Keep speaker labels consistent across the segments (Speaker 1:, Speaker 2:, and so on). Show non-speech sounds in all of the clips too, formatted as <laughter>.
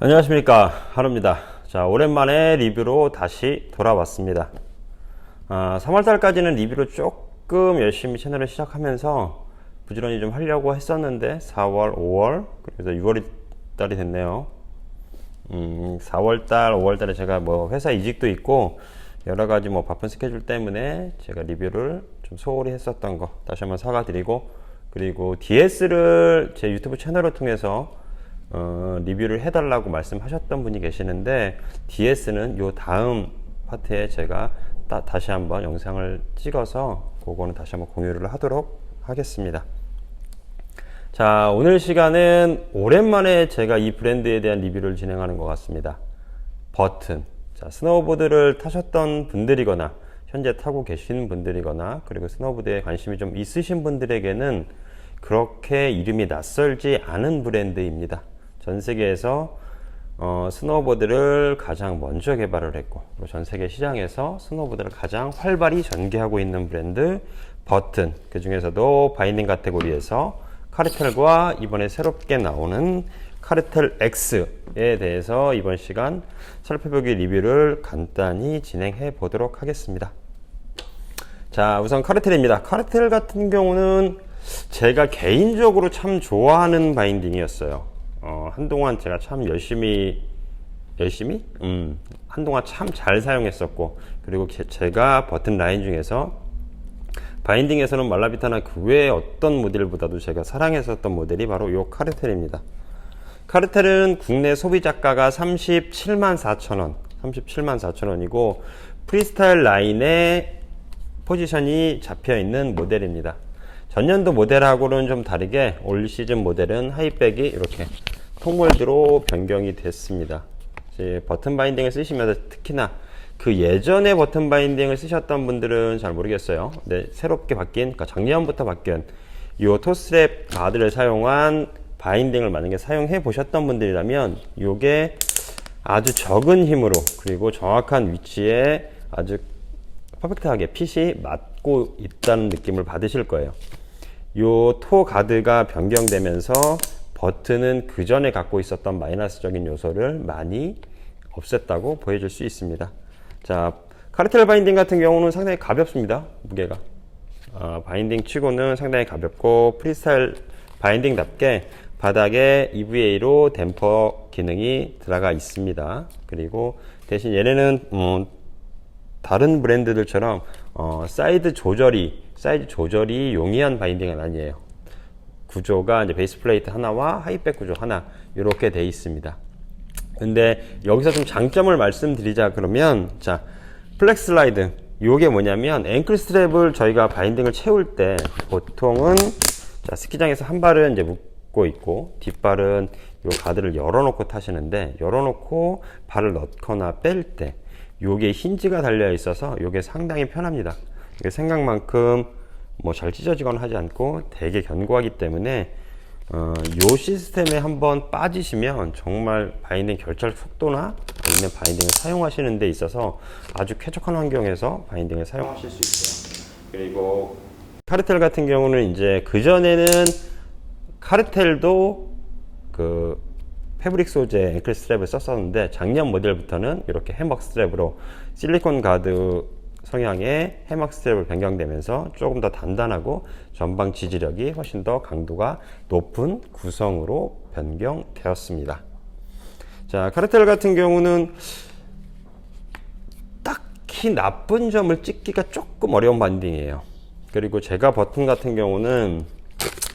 Speaker 1: 안녕하십니까. 하루입니다. 자 오랜만에 리뷰로 다시 돌아왔습니다. 아, 3월달까지는 리뷰를 조금 열심히 채널을 시작하면서 부지런히 좀 하려고 했었는데 4월 5월 그래서 6월이 달이 됐네요. 음, 4월달 5월달에 제가 뭐 회사 이직도 있고 여러가지 뭐 바쁜 스케줄 때문에 제가 리뷰를 좀 소홀히 했었던 거 다시 한번 사과드리고 그리고 DS를 제 유튜브 채널을 통해서 어, 리뷰를 해달라고 말씀하셨던 분이 계시는데 DS는 요 다음 파트에 제가 따, 다시 한번 영상을 찍어서 그거는 다시 한번 공유를 하도록 하겠습니다. 자, 오늘 시간은 오랜만에 제가 이 브랜드에 대한 리뷰를 진행하는 것 같습니다. 버튼. 자, 스노우보드를 타셨던 분들이거나 현재 타고 계신 분들이거나 그리고 스노우보드에 관심이 좀 있으신 분들에게는 그렇게 이름이 낯설지 않은 브랜드입니다. 전 세계에서 어, 스노우보드를 가장 먼저 개발을 했고 전 세계 시장에서 스노우보드를 가장 활발히 전개하고 있는 브랜드 버튼 그 중에서도 바인딩 카테고리에서 카르텔과 이번에 새롭게 나오는 카르텔 X에 대해서 이번 시간 살펴보기 리뷰를 간단히 진행해 보도록 하겠습니다. 자, 우선 카르텔입니다. 카르텔 같은 경우는 제가 개인적으로 참 좋아하는 바인딩이었어요. 어, 한동안 제가 참 열심히, 열심히? 음, 한동안 참 잘 사용했었고, 그리고 제, 제가 버튼 라인 중에서 바인딩에서는 말라비타나 그 외에 어떤 모델보다도 제가 사랑했었던 모델이 바로 이 카르텔입니다. 카르텔은 국내 소비 자가가 37만 4천 원, 37만 4천 원이고 프리스타일 라인에 포지션이 잡혀 있는 모델입니다. 전년도 모델하고는 좀 다르게 올 시즌 모델은 하이백이 이렇게 통몰드로 변경이 됐습니다. 이제 버튼 바인딩을 쓰시면서 특히나 그 예전에 버튼 바인딩을 쓰셨던 분들은 잘 모르겠어요. 네, 새롭게 바뀐, 그러니까 작년부터 바뀐 이 토스트랩 가드를 사용한 바인딩을 만약에 사용해 보셨던 분들이라면 이게 아주 적은 힘으로 그리고 정확한 위치에 아주 퍼펙트하게 핏이 맞고 있다는 느낌을 받으실 거예요. 요토 가드가 변경되면서 버튼은 그 전에 갖고 있었던 마이너스적인 요소를 많이 없앴다고 보여줄 수 있습니다. 자, 카르텔 바인딩 같은 경우는 상당히 가볍습니다. 무게가. 어, 바인딩 치고는 상당히 가볍고 프리스타일 바인딩답게 바닥에 EVA로 댐퍼 기능이 들어가 있습니다. 그리고 대신 얘네는 음, 다른 브랜드들처럼 어, 사이드 조절이 사이즈 조절이 용이한 바인딩은 아니에요. 구조가 이제 베이스 플레이트 하나와 하이백 구조 하나 이렇게 돼 있습니다. 근데 여기서 좀 장점을 말씀드리자 그러면 자 플렉스 슬라이드 요게 뭐냐면 앵클 스트랩을 저희가 바인딩을 채울 때 보통은 자 스키장에서 한 발은 이제 묶고 있고 뒷발은 요 가드를 열어놓고 타시는데 열어놓고 발을 넣거나 뺄 때 요게 힌지가 달려 있어서 요게 상당히 편합니다. 이게 생각만큼 뭐 잘 찢어지거나 하지 않고 되게 견고하기 때문에 어, 요 시스템에 한번 빠지시면 정말 바인딩 결절 속도나 아니면 바인딩을 사용하시는 데 있어서 아주 쾌적한 환경에서 바인딩을 사용하실 수 있어요. 그리고 카르텔 같은 경우는 이제 그전에는 카르텔도 그 패브릭 소재 앵클 스트랩을 썼었는데 작년 모델부터는 이렇게 해먹 스트랩으로 실리콘 가드 성향의 해먹 스트랩을 변경되면서 조금 더 단단하고 전방 지지력이 훨씬 더 강도가 높은 구성으로 변경되었습니다. 자, 카르텔 같은 경우는 딱히 나쁜 점을 찍기가 조금 어려운 반딩이에요. 그리고 제가 버튼 같은 경우는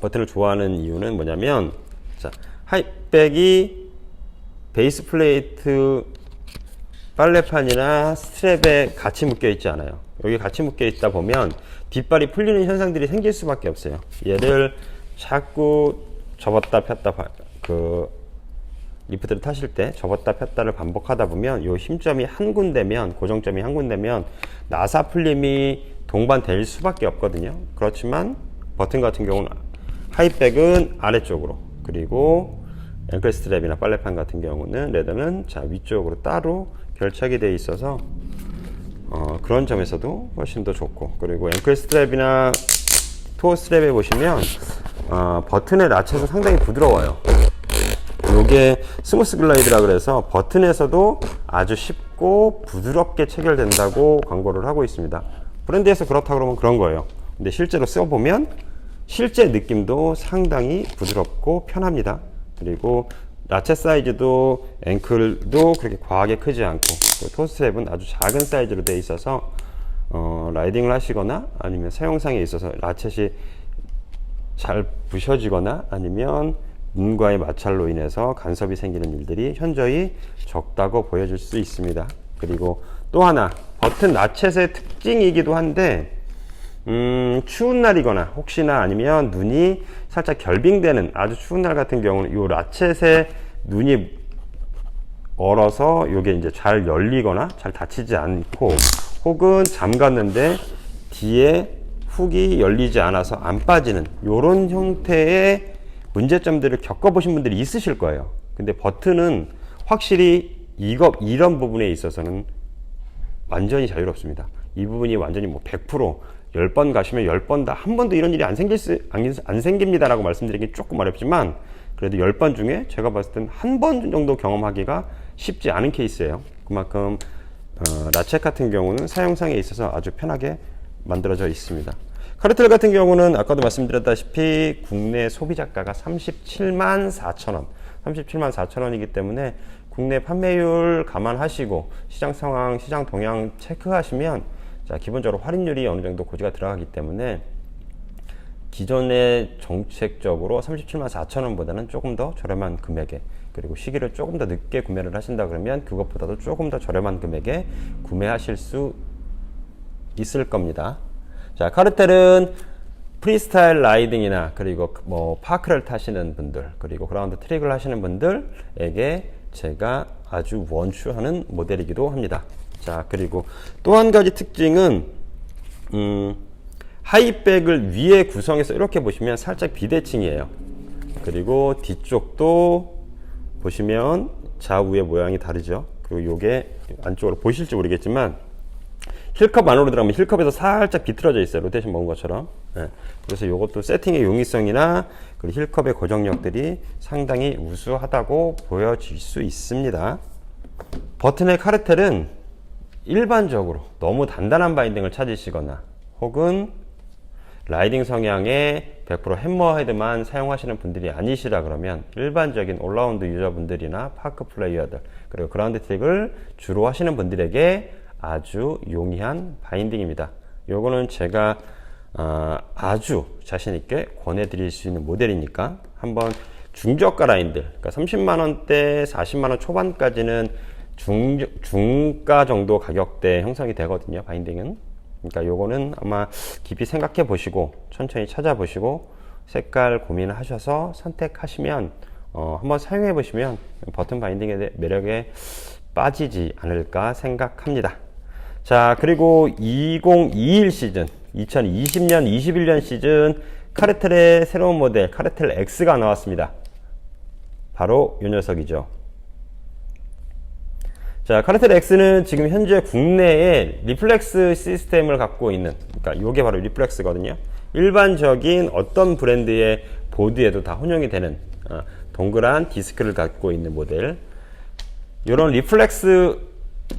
Speaker 1: 버튼을 좋아하는 이유는 뭐냐면 자, 하이백이 베이스 플레이트 빨래판이나 스트랩에 같이 묶여 있지 않아요. 여기 같이 묶여 있다 보면 뒷발이 풀리는 현상들이 생길 수밖에 없어요. 얘를 자꾸 접었다 폈다 그 리프트를 타실 때 접었다 폈다를 반복하다 보면 요 힘점이 한 군데면 고정점이 한 군데면 나사 풀림이 동반될 수밖에 없거든요. 그렇지만 버튼 같은 경우는 하이백은 아래쪽으로 그리고 앵클 스트랩이나 빨래판 같은 경우는 레더는 자 위쪽으로 따로 결착이 되어 있어서 어, 그런 점에서도 훨씬 더 좋고 그리고 앵클 스트랩이나 토어 스트랩에 보시면 어, 버튼의 라체도 상당히 부드러워요 요게 스무스 글라이드라 그래서 버튼에서도 아주 쉽고 부드럽게 체결된다고 광고를 하고 있습니다. 브랜드에서 그렇다 그러면 그런 거예요. 근데 실제로 써보면 실제 느낌도 상당히 부드럽고 편합니다. 그리고 라체 사이즈도 앵클도 그렇게 과하게 크지 않고 토스트랩은 아주 작은 사이즈로 되어 있어서 어, 라이딩을 하시거나 아니면 사용상에 있어서 라쳇이 잘 부셔지거나 아니면 눈과의 마찰로 인해서 간섭이 생기는 일들이 현저히 적다고 보여질 수 있습니다. 그리고 또 하나 버튼 라쳇의 특징이기도 한데 음, 추운 날이거나 혹시나 아니면 눈이 살짝 결빙되는 아주 추운 날 같은 경우는 이 라쳇의 눈이 얼어서 이게 이제 잘 열리거나 잘 닫히지 않고 혹은 잠갔는데 뒤에 훅이 열리지 않아서 안 빠지는 이런 형태의 문제점들을 겪어보신 분들이 있으실 거예요. 근데 버튼은 확실히 이거 이런 부분에 있어서는 완전히 자유롭습니다. 이 부분이 완전히 뭐 100% 10번 가시면 10번 다 한 번도 이런 일이 안 생길 수, 안, 안 생깁니다라고 말씀드리기 조금 어렵지만 그래도 10번 중에 제가 봤을 땐 한 번 정도 경험하기가 쉽지 않은 케이스예요. 그만큼 어, 라쳇 같은 경우는 사용상에 있어서 아주 편하게 만들어져 있습니다. 카르텔 같은 경우는 아까도 말씀드렸다시피 국내 소비자가가 37만 4천 원, 37만 4천 원이기 때문에 국내 판매율 감안하시고 시장 상황, 시장 동향 체크하시면 자 기본적으로 할인율이 어느 정도 고지가 들어가기 때문에 기존의 정책적으로 37만 4천 원보다는 조금 더 저렴한 금액에 그리고 시기를 조금 더 늦게 구매를 하신다 그러면 그것보다도 조금 더 저렴한 금액에 구매하실 수 있을 겁니다. 자, 카르텔은 프리스타일 라이딩이나 그리고 뭐 파크를 타시는 분들 그리고 그라운드 트릭을 하시는 분들에게 제가 아주 원추하는 모델이기도 합니다. 자, 그리고 또 한 가지 특징은 음, 하이백을 위에 구성해서 이렇게 보시면 살짝 비대칭이에요. 그리고 뒤쪽도 보시면 좌우의 모양이 다르죠. 그리고 요게 안쪽으로 보실지 모르겠지만 힐컵 안으로 들어가면 힐컵에서 살짝 비틀어져 있어요. 로테이션 먹은 것처럼. 네. 그래서 이것도 세팅의 용이성이나 그리고 힐컵의 고정력들이 상당히 우수하다고 보여질 수 있습니다. 버튼의 카르텔은 일반적으로 너무 단단한 바인딩을 찾으시거나 혹은 라이딩 성향의 100% 햄머 헤드만 사용하시는 분들이 아니시라 그러면 일반적인 올라운드 유저분들이나 파크 플레이어들 그리고 그라운드 트릭을 주로 하시는 분들에게 아주 용이한 바인딩입니다. 요거는 제가 어, 아주 자신 있게 권해드릴 수 있는 모델이니까 한번 중저가 라인들, 그러니까 30만 원대, 40만 원 초반까지는 중 중가 정도 가격대 형성이 되거든요. 바인딩은. 그러니까 요거는 아마 깊이 생각해 보시고 천천히 찾아보시고 색깔 고민을 하셔서 선택하시면 어, 한번 사용해 보시면 버튼 바인딩의 매력에 빠지지 않을까 생각합니다. 자, 그리고 2021 시즌, 2020년, 21년 시즌 카르텔의 새로운 모델 카르텔 X가 나왔습니다. 바로 이 녀석이죠. 자, 카르텔 X는 지금 현재 국내에 리플렉스 시스템을 갖고 있는, 그러니까 이게 바로 리플렉스거든요. 일반적인 어떤 브랜드의 보드에도 다 혼용이 되는 어, 동그란 디스크를 갖고 있는 모델. 이런 리플렉스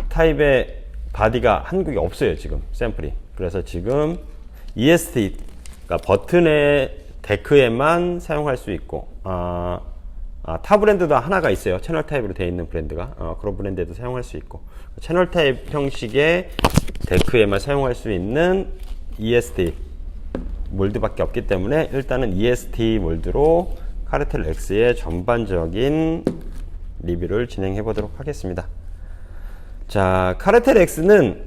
Speaker 1: 타입의 바디가 한국에 없어요, 지금 샘플이. 그래서 지금 EST, 그러니까 버튼의 데크에만 사용할 수 있고, 아, 아, 타 브랜드도 하나가 있어요. 채널 타입으로 되어 있는 브랜드가. 어, 그런 브랜드에도 사용할 수 있고. 채널 타입 형식의 데크에만 사용할 수 있는 EST 몰드밖에 없기 때문에 일단은 EST 몰드로 카르텔 X의 전반적인 리뷰를 진행해 보도록 하겠습니다. 자, 카르텔 X는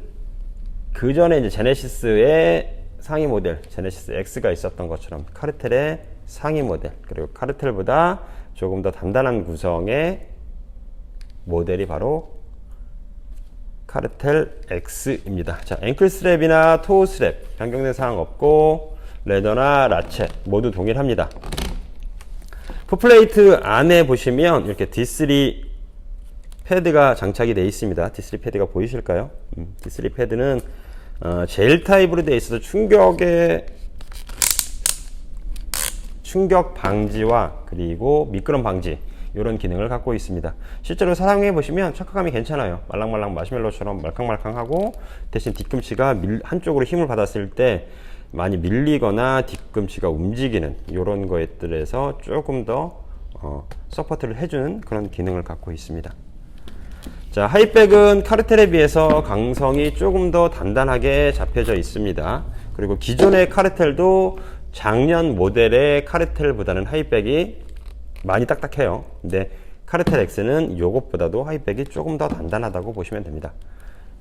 Speaker 1: 그 전에 이제 제네시스의 상위 모델, 제네시스 X가 있었던 것처럼 카르텔의 상위 모델, 그리고 카르텔보다 조금 더 단단한 구성의 모델이 바로 카르텔 X입니다. 자, 앵클 스랩이나 토우 스랩 변경된 사항 없고 레더나 라쳇 모두 동일합니다. 풋플레이트 안에 보시면 이렇게 D3 패드가 장착이 되어 있습니다. D3 패드가 보이실까요? 음, D3 패드는 어, 젤 타입으로 되어 있어서 충격의 충격 방지와 그리고 미끄럼 방지 이런 기능을 갖고 있습니다. 실제로 사용해 보시면 착화감이 괜찮아요. 말랑말랑 마시멜로처럼 말캉말캉하고 대신 뒤꿈치가 밀, 한쪽으로 힘을 받았을 때 많이 밀리거나 뒤꿈치가 움직이는 이런 것들에서 조금 더 어, 서포트를 해주는 그런 기능을 갖고 있습니다. 자, 하이백은 카르텔에 비해서 강성이 조금 더 단단하게 잡혀져 있습니다. 그리고 기존의 카르텔도 작년 모델의 카르텔보다는 하이백이 많이 딱딱해요. 근데 카르텔 X는 이것보다도 하이백이 조금 더 단단하다고 보시면 됩니다.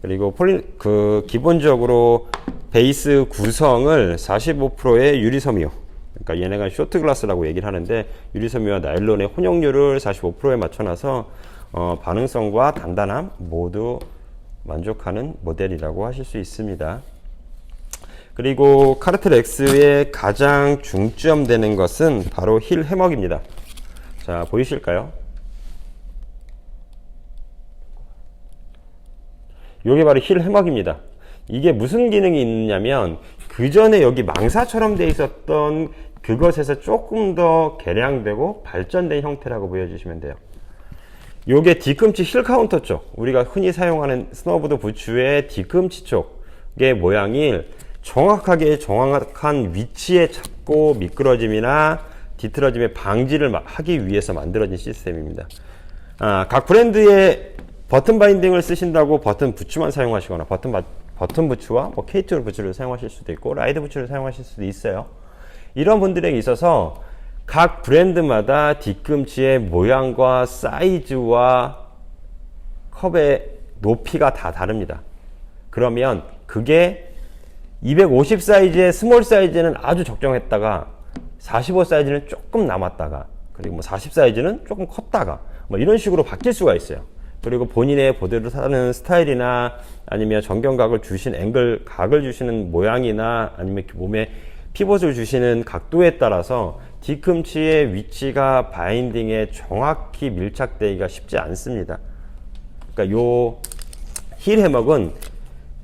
Speaker 1: 그리고 폴리, 그, 기본적으로 베이스 구성을 45%의 유리섬유, 그러니까 얘네가 쇼트 글라스라고 얘기를 하는데 유리섬유와 나일론의 혼용률을 45%에 맞춰놔서 어, 반응성과 단단함 모두 만족하는 모델이라고 하실 수 있습니다. 그리고 카르텔 X의 가장 중점되는 것은 바로 힐 해먹입니다. 자, 보이실까요? 요게 바로 힐 해먹입니다. 이게 무슨 기능이 있냐면 그 전에 여기 망사처럼 돼 있었던 그것에서 조금 더 개량되고 발전된 형태라고 보여주시면 돼요. 요게 뒤꿈치 힐 카운터 쪽 우리가 흔히 사용하는 스노보드 부츠의 뒤꿈치 쪽의 모양이 정확하게 정확한 위치에 잡고 미끄러짐이나 뒤틀어짐의 방지를 하기 위해서 만들어진 시스템입니다. 아, 각 브랜드의 버튼 바인딩을 쓰신다고 버튼 부츠만 사용하시거나 버튼 바, 버튼 부츠와 뭐 K2 부츠를 사용하실 수도 있고 라이드 부츠를 사용하실 수도 있어요. 이런 분들에게 있어서 각 브랜드마다 뒤꿈치의 모양과 사이즈와 컵의 높이가 다 다릅니다. 그러면 그게 250 사이즈의 스몰 사이즈는 아주 적정했다가 45 사이즈는 조금 남았다가 그리고 뭐 40 사이즈는 조금 컸다가 뭐 이런 식으로 바뀔 수가 있어요. 그리고 본인의 보드를 사는 스타일이나 아니면 정경각을 주신 앵글 각을 주시는 모양이나 아니면 몸에 피벗을 주시는 각도에 따라서 뒤꿈치의 위치가 바인딩에 정확히 밀착되기가 쉽지 않습니다. 그러니까 요 힐 해먹은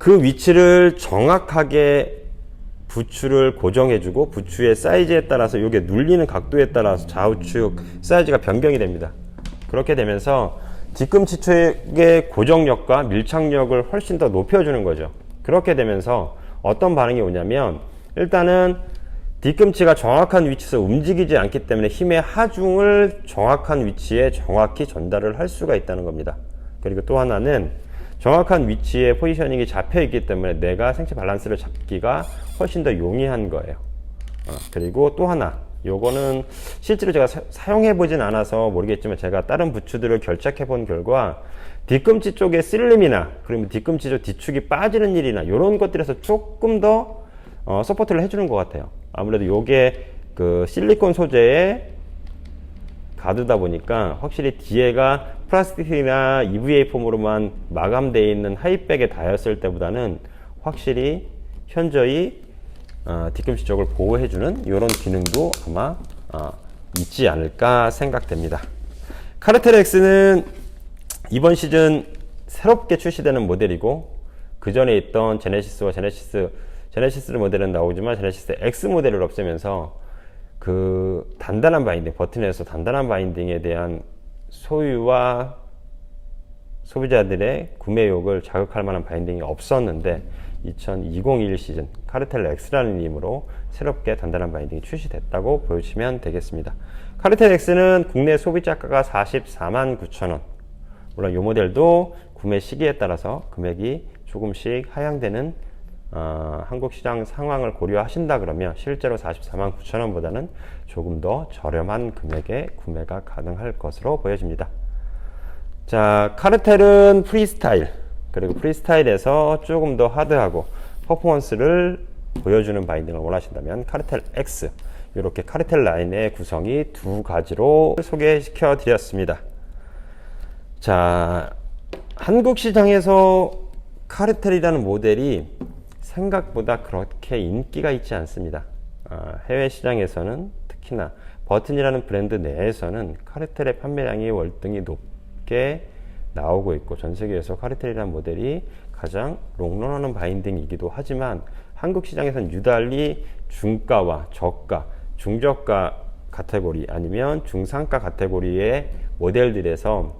Speaker 1: 그 위치를 정확하게 부추를 고정해주고 부추의 사이즈에 따라서 이게 눌리는 각도에 따라서 좌우측 사이즈가 변경이 됩니다. 그렇게 되면서 뒤꿈치 쪽의 고정력과 밀착력을 훨씬 더 높여주는 거죠. 그렇게 되면서 어떤 반응이 오냐면 일단은 뒤꿈치가 정확한 위치에서 움직이지 않기 때문에 힘의 하중을 정확한 위치에 정확히 전달을 할 수가 있다는 겁니다. 그리고 또 하나는 정확한 위치에 포지셔닝이 잡혀 있기 때문에 내가 생체 밸런스를 잡기가 훨씬 더 용이한 거예요. 어, 그리고 또 하나, 요거는 실제로 제가 사, 용해 보진 않아서 모르겠지만 제가 다른 부츠들을 결착해 본 결과 뒤꿈치 쪽에 슬림이나 그러면 뒤꿈치 쪽 뒤축이 빠지는 일이나 이런 것들에서 조금 더 어, 서포트를 해주는 것 같아요. 아무래도 요게 그 실리콘 소재의 가드다 보니까 확실히 뒤에가 플라스틱이나 EVA 폼으로만 마감되어 있는 하이백에 닿았을 때보다는 확실히 현저히 어, 뒤꿈치 쪽을 보호해주는 이런 기능도 아마 어, 있지 않을까 생각됩니다. 카르텔 X는 이번 시즌 새롭게 출시되는 모델이고 그 전에 있던 제네시스와 제네시스 제네시스 모델은 나오지만 제네시스 X 모델을 없애면서 그 단단한 바인딩 버튼에서 단단한 바인딩에 대한 소유와 소비자들의 구매욕을 자극할 만한 바인딩이 없었는데 2021 시즌 카르텔 X라는 이름으로 새롭게 단단한 바인딩이 출시됐다고 보시면 되겠습니다. 카르텔 X는 국내 소비자가가 44만 9천원 물론 이 모델도 구매 시기에 따라서 금액이 조금씩 하향되는 어, 한국 시장 상황을 고려하신다 그러면 실제로 44만 9천 원보다는 조금 더 저렴한 금액에 구매가 가능할 것으로 보여집니다. 자, 카르텔은 프리스타일 그리고 프리스타일에서 조금 더 하드하고 퍼포먼스를 보여주는 바인딩을 원하신다면 카르텔 X 이렇게 카르텔 라인의 구성이 두 가지로 소개시켜 드렸습니다. 자, 한국 시장에서 카르텔이라는 모델이 생각보다 그렇게 인기가 있지 않습니다. 아, 해외 시장에서는 특히나 버튼이라는 브랜드 내에서는 카르텔의 판매량이 월등히 높게 나오고 있고 전 세계에서 카르텔이라는 모델이 가장 롱런하는 바인딩이기도 하지만 한국 시장에서는 유달리 중가와 저가, 중저가 카테고리 아니면 중상가 카테고리의 모델들에서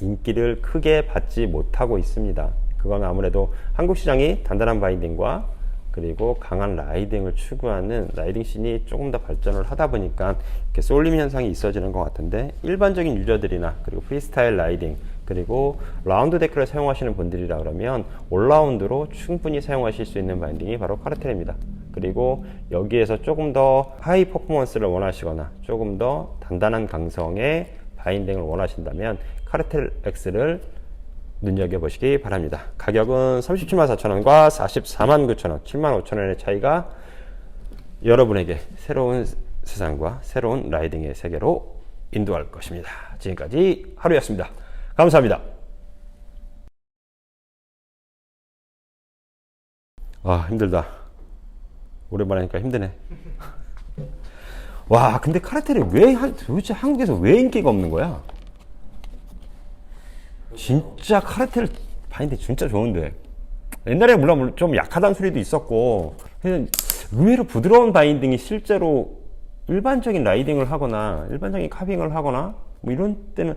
Speaker 1: 인기를 크게 받지 못하고 있습니다. 그건 아무래도 한국 시장이 단단한 바인딩과 그리고 강한 라이딩을 추구하는 라이딩 씬이 조금 더 발전을 하다 보니까 이렇게 쏠림 현상이 있어지는 것 같은데 일반적인 유저들이나 그리고 프리스타일 라이딩 그리고 라운드 데크를 사용하시는 분들이라 그러면 올라운드로 충분히 사용하실 수 있는 바인딩이 바로 카르텔입니다. 그리고 여기에서 조금 더 하이 퍼포먼스를 원하시거나 조금 더 단단한 강성의 바인딩을 원하신다면 카르텔 X를 눈여겨보시기 바랍니다. 가격은 37만 4천원과 44만 9천원, 7만 5천원의 차이가 여러분에게 새로운 세상과 새로운 라이딩의 세계로 인도할 것입니다. 지금까지 하루였습니다. 감사합니다. 아, 힘들다. 오랜만에 하니까 힘드네. <laughs> 와, 근데 카라테를 왜, 한- 도대체 한국에서 왜 인기가 없는 거야? 진짜 카라테를 바인드 진짜 좋은데. 옛날에 물론 좀 약하다는 소리도 있었고, 의외로 부드러운 바인딩이 실제로 일반적인 라이딩을 하거나, 일반적인 카빙을 하거나, 뭐 이런 때는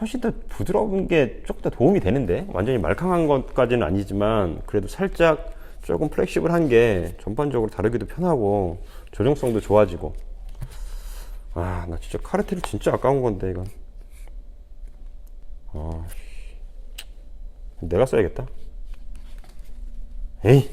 Speaker 1: 훨씬 더 부드러운 게 조금 더 도움이 되는데, 완전히 말캉한 것까지는 아니지만, 그래도 살짝 조금 플렉시블한 게 전반적으로 다루기도 편하고, 조정성도 좋아지고. 아, 나 진짜 카라테를 진짜 아까운 건데, 이건. 아, 내가 써야겠다. 에이.